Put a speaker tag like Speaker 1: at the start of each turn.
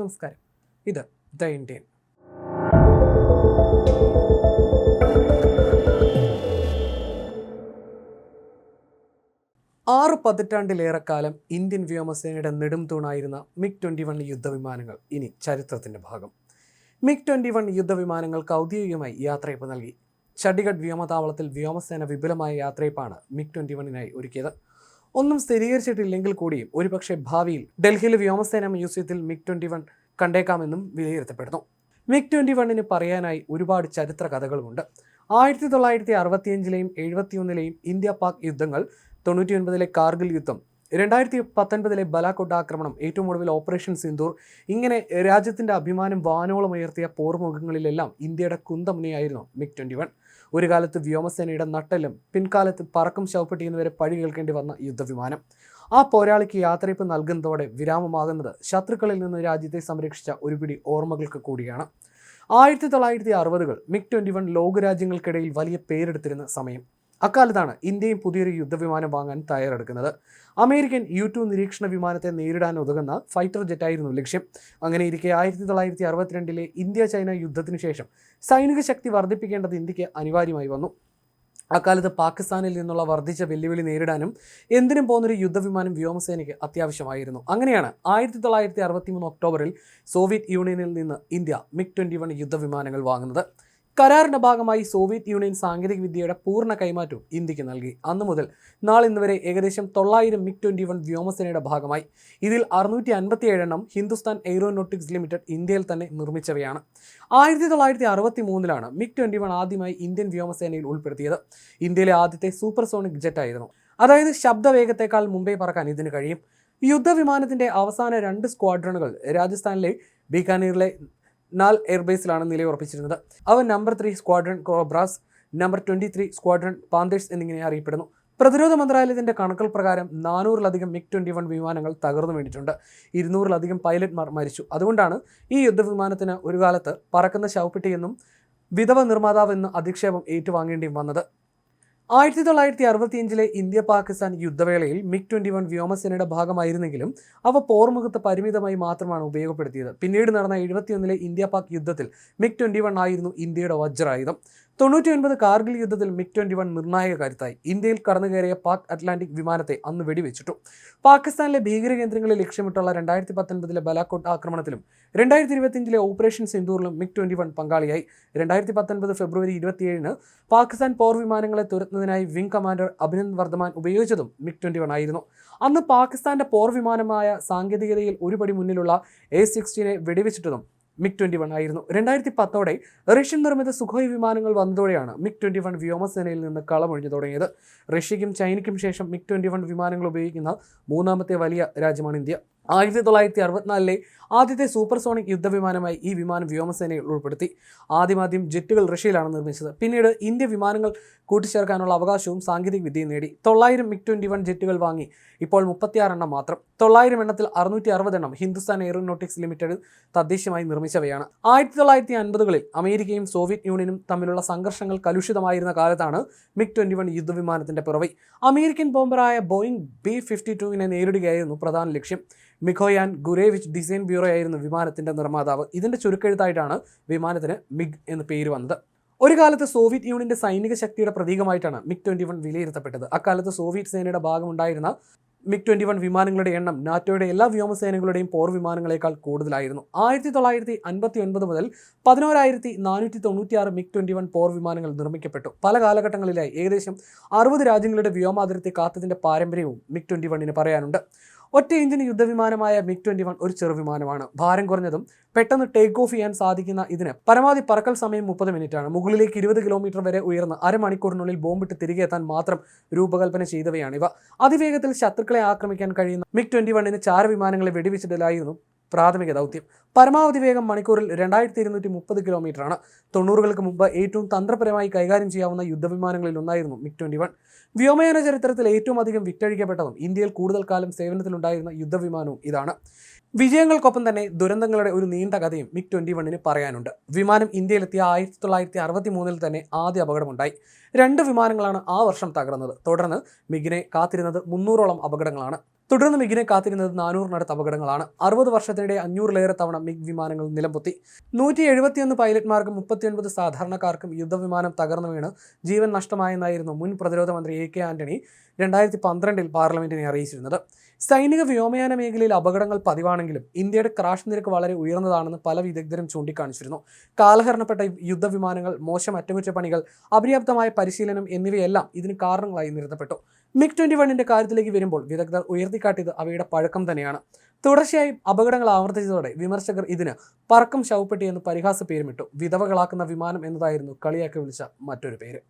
Speaker 1: നമസ്കാരം. ഇത് the Indian. ആറ് പതിറ്റാണ്ടിലേറെക്കാലം ഇന്ത്യൻ വ്യോമസേനയുടെ നെടും തൂണായിരുന്ന മിഗ് ട്വന്റി വൺ യുദ്ധവിമാനങ്ങൾ ഇനി ചരിത്രത്തിന്റെ ഭാഗം. മിഗ് ട്വന്റി വൺ യുദ്ധവിമാനങ്ങൾക്ക് ഔദ്യോഗികമായി യാത്രയപ്പ് നൽകി. ചണ്ഡിഗഡ് വ്യോമതാവളത്തിൽ വ്യോമസേന വിപുലമായ യാത്രയപ്പാണ് മിഗ് ട്വന്റി വണ്ണിനായി ഒരുക്കിയത്. ഒന്നും സ്ഥിരീകരിച്ചിട്ടില്ലെങ്കിൽ കൂടിയും ഒരുപക്ഷെ ഭാവിയിൽ ഡൽഹിയിലെ വ്യോമസേന മ്യൂസിയത്തിൽ മിഗ് ട്വന്റി വൺ കണ്ടേക്കാമെന്നും വിലയിരുത്തപ്പെടുന്നു. മിഗ് ട്വന്റി വണ്ണിന് പറയാനായി ഒരുപാട് ചരിത്ര കഥകളുമുണ്ട്. ആയിരത്തി തൊള്ളായിരത്തി അറുപത്തിയഞ്ചിലെയും എഴുപത്തിയൊന്നിലെയും ഇന്ത്യ പാക് യുദ്ധങ്ങൾ തൊണ്ണൂറ്റി ഒൻപതിലെ കാർഗിൽ യുദ്ധം രണ്ടായിരത്തി പത്തൊൻപതിലെ ബലാക്കോട്ട് ആക്രമണം ഏറ്റവും ഒടുവിൽ ഓപ്പറേഷൻ സിന്ദൂർ ഇങ്ങനെ രാജ്യത്തിന്റെ അഭിമാനം വാനോളം ഉയർത്തിയ പോർമുഖങ്ങളിലെല്ലാം ഇന്ത്യയുടെ കുന്തമുനയായിരുന്നു മിഗ് ട്വന്റി വൺ. ഒരു കാലത്ത് വ്യോമസേനയുടെ നട്ടലും പിൻകാലത്ത് പറക്കും ശവപ്പെട്ടി വരെ പഴി കേൾക്കേണ്ടി വന്ന യുദ്ധവിമാനം. ആ പോരാളിക്ക് യാത്രയപ്പ് നൽകുന്നതോടെ വിരാമമാകുന്നത് ശത്രുക്കളിൽ നിന്ന് രാജ്യത്തെ സംരക്ഷിച്ച ഒരു പിടി ഓർമ്മകൾക്ക് കൂടിയാണ്. ആയിരത്തി തൊള്ളായിരത്തി അറുപതുകൾ മിഗ് ട്വന്റി വൺ ലോകരാജ്യങ്ങൾക്കിടയിൽ വലിയ പേരെടുത്തിരുന്ന സമയം. അക്കാലത്താണ് ഇന്ത്യയും പുതിയൊരു യുദ്ധവിമാനം വാങ്ങാൻ തയ്യാറെടുക്കുന്നത്. അമേരിക്കൻ യു ടു നിരീക്ഷണ വിമാനത്തെ നേരിടാൻ ഉതകുന്ന ഫൈറ്റർ ജെറ്റായിരുന്നു ലക്ഷ്യം. അങ്ങനെ ഇരിക്കെ ആയിരത്തി തൊള്ളായിരത്തി അറുപത്തിരണ്ടിലെ ഇന്ത്യ ചൈന യുദ്ധത്തിന് ശേഷം സൈനിക ശക്തി വർദ്ധിപ്പിക്കേണ്ടത് ഇന്ത്യയ്ക്ക് അനിവാര്യമായി വന്നു. അക്കാലത്ത് പാകിസ്ഥാനിൽ നിന്നുള്ള വർദ്ധിച്ച വെല്ലുവിളി നേരിടാനും എന്തിനും പോകുന്നൊരു യുദ്ധവിമാനം വ്യോമസേനയ്ക്ക് അത്യാവശ്യമായിരുന്നു. അങ്ങനെയാണ് ആയിരത്തി തൊള്ളായിരത്തി അറുപത്തി മൂന്ന് ഒക്ടോബറിൽ സോവിയറ്റ് യൂണിയനിൽ നിന്ന് ഇന്ത്യ മിഗ് ട്വന്റി വൺ യുദ്ധവിമാനങ്ങൾ വാങ്ങുന്നത്. കരാറിന്റെ ഭാഗമായി സോവിയറ്റ് യൂണിയൻ സാങ്കേതിക വിദ്യയുടെ പൂർണ കൈമാറ്റവും ഇന്ത്യയ്ക്ക് നൽകി. അന്നു മുതൽ നാളിന്ന് വരെ ഏകദേശം തൊള്ളായിരം മിഗ് ട്വന്റി വൺ വ്യോമസേനയുടെ ഭാഗമായി. ഇതിൽ അറുന്നൂറ്റി അൻപത്തി ഏഴെണ്ണം ഹിന്ദുസ്ഥാൻ എയ്റോനോട്ടിക്സ് ലിമിറ്റഡ് ഇന്ത്യയിൽ തന്നെ നിർമ്മിച്ചവയാണ്. ആയിരത്തി തൊള്ളായിരത്തി അറുപത്തി മൂന്നിലാണ് മിഗ് ട്വന്റി വൺ ആദ്യമായി ഇന്ത്യൻ വ്യോമസേനയിൽ ഉൾപ്പെടുത്തിയത്. ഇന്ത്യയിലെ ആദ്യത്തെ സൂപ്പർസോണിക് ജെറ്റ് ആയിരുന്നു. അതായത് ശബ്ദവേഗത്തേക്കാൾ മുമ്പേ പറക്കാൻ ഇതിന് കഴിയും. യുദ്ധവിമാനത്തിന്റെ അവസാന രണ്ട് സ്ക്വാഡ്രണുകൾ രാജസ്ഥാനിലെ ബീക്കാനീറിലെ നാൽ എയർബേസിലാണ് നിലയുറപ്പിച്ചിരുന്നത് അവ number three squadron Cobras number twenty three squadron Panthers എന്നിങ്ങനെ അറിയപ്പെടുന്നു. പ്രതിരോധ മന്ത്രാലയത്തിന്റെ കണക്കുകൾ പ്രകാരം നാനൂറിലധികം മിഗ് ട്വന്റി വൺ വിമാനങ്ങൾ തകർന്നു വീണിട്ടുണ്ട്. ഇരുന്നൂറിലധികം പൈലറ്റ്മാർ മരിച്ചു. അതുകൊണ്ടാണ് ഈ യുദ്ധവിമാനത്തിന് ഒരു കാലത്ത് പറക്കുന്ന ശവപ്പെട്ടിയെന്നും വിധവ നിർമ്മാതാവ് എന്ന അധിക്ഷേപം ഏറ്റുവാങ്ങേണ്ടിയും വന്നത്. ആയിരത്തി തൊള്ളായിരത്തി അറുപത്തിയഞ്ചിലെ ഇന്ത്യ പാകിസ്ഥാൻ യുദ്ധവേളയിൽ മിഗ് ട്വന്റി വൺ വ്യോമസേനയുടെ ഭാഗമായിരുന്നെങ്കിലും അവ പോർമുഖത്ത് പരിമിതമായി മാത്രമാണ് ഉപയോഗപ്പെടുത്തിയത്. പിന്നീട് നടന്ന എഴുപത്തിയൊന്നിലെ ഇന്ത്യ പാക് യുദ്ധത്തിൽ മിഗ് ട്വന്റി വൺ ആയിരുന്നു ഇന്ത്യയുടെ വജ്രായുധം. തൊണ്ണൂറ്റി ഒൻപത് കാർഗിൽ യുദ്ധത്തിൽ മിഗ് ട്വന്റി വൺ നിർണായക കരുത്തായി ഇന്ത്യയിൽ കടന്നു കയറിയ പാക് അറ്റ്ലാന്റിക് വിമാനത്തെ അന്ന് വെടിവെച്ചിട്ടു. പാകിസ്ഥാനിലെ ഭീകര കേന്ദ്രങ്ങളെ ലക്ഷ്യമിട്ടുള്ള രണ്ടായിരത്തി പത്തൊൻപതിലെ ബലാക്കോട്ട് ആക്രമണത്തിലും രണ്ടായിരത്തി ഇരുപത്തിയഞ്ചിലെ ഓപ്പറേഷൻ സിന്ദൂറിലും മിഗ് ട്വന്റി വൺ പങ്കാളിയായി. രണ്ടായിരത്തി പത്തൊൻപത് ഫെബ്രുവരി ഇരുപത്തിയേഴിന് പാകിസ്ഥാൻ പോർ വിമാനങ്ങളെ തുരത്തുന്നതിനായി വിംഗ് കമാൻഡർ അഭിനന്ദ് വർദ്ധമാൻ ഉപയോഗിച്ചതും മിഗ് ട്വന്റി വൺ ആയിരുന്നു. അന്ന് പാകിസ്ഥാന്റെ പോർ വിമാനമായ സാങ്കേതികതയിൽ ഒരുപടി മുന്നിലുള്ള എ സിക്സ്റ്റീനെ വെടിവെച്ചിട്ടതും മിഗ് ട്വന്റി വൺ ആയിരുന്നു. രണ്ടായിരത്തി പത്തോടെ റഷ്യൻ നിർമ്മിത സുഖോയ് വിമാനങ്ങൾ വന്നതോടെയാണ് മിഗ് ട്വന്റി വൺ വ്യോമസേനയിൽ നിന്ന് കളമൊഴിഞ്ഞു തുടങ്ങിയത്. റഷ്യയ്ക്കും ചൈനയ്ക്കും ശേഷം മിഗ് ട്വന്റി വൺ വിമാനങ്ങൾ ഉപയോഗിക്കുന്ന മൂന്നാമത്തെ വലിയ രാജ്യമാണ് ഇന്ത്യ. ആയിരത്തി തൊള്ളായിരത്തി അറുപത്തിനാലിലെ ആദ്യത്തെ സൂപ്പർസോണിക് യുദ്ധവിമാനമായി ഈ വിമാനം വ്യോമസേനയിൽ ഉൾപ്പെടുത്തി. ആദ്യമാദ്യം ജെറ്റുകൾ റഷ്യയിലാണ് നിർമ്മിച്ചത്. പിന്നീട് ഇന്ത്യ വിമാനങ്ങൾ കൂട്ടിച്ചേർക്കാനുള്ള അവകാശവും സാങ്കേതിക വിദ്യയും നേടി. തൊള്ളായിരം മിക് ട്വന്റി വൺ ജെറ്റുകൾ വാങ്ങി. ഇപ്പോൾ മുപ്പത്തിയാറെണ്ണം മാത്രം. തൊള്ളായിരം എണ്ണത്തിൽ അറുന്നൂറ്റി അറുപതെണ്ണം ഹിന്ദുസ്ഥാൻ എയറോനോട്ടിക്സ് ലിമിറ്റഡ് തദ്ദേശീയമായി നിർമ്മിച്ചവയാണ്. ആയിരത്തി തൊള്ളായിരത്തി അൻപതുകളിൽ അമേരിക്കയും സോവിയറ്റ് യൂണിയനും തമ്മിലുള്ള സംഘർഷങ്ങൾ കലുഷിതമായിരുന്ന കാലത്താണ് മിക് ട്വന്റി വൺ യുദ്ധവിമാനത്തിന്റെ പിറവി. അമേരിക്കൻ ബോംബറായ ബോയിങ് ബി ഫിഫ്റ്റി ടുവിനെ നേരിടുകയായിരുന്നു പ്രധാന ലക്ഷ്യം. മിഖോയാൻ ഗുരേവിച്ച് ഡിസൈൻ ബ്യൂറോ ആയിരുന്നു വിമാനത്തിന്റെ നിർമ്മാതാവ്. ഇതിന്റെ ചുരുക്കെഴുത്തായിട്ടാണ് വിമാനത്തിന് മിഗ് എന്ന് പേര് വന്നത്. ഒരു കാലത്ത് സോവിയറ്റ് യൂണിയന്റെ സൈനിക ശക്തിയുടെ പ്രതീകമായിട്ടാണ് മിഗ് ട്വന്റി വൺ വിലയിരുത്തപ്പെട്ടത്. അക്കാലത്ത് സോവിയറ്റ് സേനയുടെ ഭാഗമുണ്ടായിരുന്ന മിഗ് ട്വന്റി വൺ വിമാനങ്ങളുടെ എണ്ണം നാറ്റോയുടെ എല്ലാ വ്യോമസേനകളുടെയും പോർ വിമാനങ്ങളെക്കാൾ കൂടുതലായിരുന്നു. ആയിരത്തി തൊള്ളായിരത്തി അൻപത്തി ഒൻപത് മുതൽ പതിനോരായിരത്തി നാനൂറ്റി തൊണ്ണൂറ്റിയാറ് മിഗ് ട്വന്റി വൺ പോർ വിമാനങ്ങൾ നിർമ്മിക്കപ്പെട്ടു. പല കാലഘട്ടങ്ങളിലായി ഏകദേശം അറുപത് രാജ്യങ്ങളുടെ വ്യോമാതിർത്തി കാത്തതിന്റെ പാരമ്പര്യവും മിഗ് ട്വന്റി വണ്ണിന് പറയാനുണ്ട്. ഒറ്റ എഞ്ചിൻ യുദ്ധവിമാനമായ മിഗ് ട്വന്റി വൺ ഒരു ചെറുവിമാനമാണ് ഭാരം കുറഞ്ഞതും പെട്ടെന്ന് ടേക്ക് ഓഫ് ചെയ്യാൻ സാധിക്കുന്ന ഇതിന് പരമാവധി പറക്കൽ സമയം മുപ്പത് മിനിറ്റാണ്. മുകളിലേക്ക് ഇരുപത് കിലോമീറ്റർ വരെ ഉയർന്ന് അരമണിക്കൂറിനുള്ളിൽ ബോംബിട്ട് തിരികെ എത്താൻ മാത്രം രൂപകൽപ്പന ചെയ്തവയാണ് ഇവ. അതിവേഗത്തിൽ ശത്രുക്കളെ ആക്രമിക്കാൻ കഴിയുന്ന മിഗ് ട്വന്റി വണ്ണിന് ചാരവിമാനങ്ങളെ വെടിവെച്ചിടലായിരുന്നു പ്രാഥമിക ദൗത്യം. പരമാവധി വേഗം മണിക്കൂറിൽ രണ്ടായിരത്തി ഇരുന്നൂറ്റി മുപ്പത് കിലോമീറ്ററാണ്. തൊണ്ണൂറുകൾക്ക് മുമ്പ് ഏറ്റവും തന്ത്രപരമായി കൈകാര്യം ചെയ്യാവുന്ന യുദ്ധവിമാനങ്ങളിൽ ഒന്നായിരുന്നു മിഗ് ട്വന്റി വൺ. വ്യോമയാന ചരിത്രത്തിൽ ഏറ്റവും അധികം വിറ്റഴിക്കപ്പെട്ടതും ഇന്ത്യയിൽ കൂടുതൽ കാലം സേവനത്തിലുണ്ടായിരുന്ന യുദ്ധവിമാനവും ഇതാണ്. വിജയങ്ങൾക്കൊപ്പം തന്നെ ദുരന്തങ്ങളുടെ ഒരു നീണ്ട കഥയും മിഗ് ട്വന്റി വണ്ണിന് പറയാനുണ്ട്. വിമാനം ഇന്ത്യയിലെത്തിയ ആയിരത്തി തൊള്ളായിരത്തി അറുപത്തി മൂന്നിൽ തന്നെ ആദ്യ അപകടമുണ്ടായി. രണ്ട് വിമാനങ്ങളാണ് ആ വർഷം തകർന്നത്. തുടർന്ന് മിഗിനെ കാത്തിരുന്നത് മുന്നൂറോളം അപകടങ്ങളാണ്. തുടർന്ന് മിഗിനെ കാത്തിരുന്നത് നാനൂറിനടുത്ത് അപകടങ്ങളാണ്. അറുപത് വർഷത്തിനിടെ അഞ്ഞൂറിലേറെ തവണ മിഗ് വിമാനങ്ങൾ നിലംപൊത്തി. നൂറ്റി എഴുപത്തിയൊന്ന് പൈലറ്റ്മാർക്കും മുപ്പത്തിയൊൻപത് സാധാരണക്കാർക്കും യുദ്ധവിമാനം തകർന്നു വീണ് ജീവൻ നഷ്ടമായെന്നായിരുന്നു മുൻ പ്രതിരോധ മന്ത്രി എ കെ ആന്റണി. രണ്ടായിരത്തി പന്ത്രണ്ടിൽ പാർലമെന്റിനെ അറിയിച്ചിരുന്നത്. സൈനിക വ്യോമയാന മേഖലയിൽ അപകടങ്ങൾ പതിവാണെങ്കിലും ഇന്ത്യയുടെ ക്രാഷ് നിരക്ക് വളരെ ഉയർന്നതാണെന്ന് പല വിദഗ്ധരും ചൂണ്ടിക്കാണിച്ചിരുന്നു. കാലഹരണപ്പെട്ട യുദ്ധവിമാനങ്ങൾ മോശം അറ്റകുറ്റപ്പണികൾ അപര്യാപ്തമായ പരിശീലനം എന്നിവയെല്ലാം ഇതിന് കാരണങ്ങളായി നിരത്തപ്പെട്ടു. മിഗ് ട്വന്റി വണ്ണിന്റെ കാര്യത്തിലേക്ക് വരുമ്പോൾ വിദഗ്ധർ ഉയർത്തിക്കാട്ടിയത് അവയുടെ പഴക്കം തന്നെയാണ്. തുടർച്ചയായി അപകടങ്ങൾ ആവർത്തിച്ചതോടെ വിമർശകർ ഇതിന് പറക്കം ശവപ്പെട്ടി എന്ന് പരിഹാസ പേരുമിട്ടു. വിധവകളാക്കുന്ന വിമാനം എന്നതായിരുന്നു കളിയാക്കി വിളിച്ച മറ്റൊരു പേര്.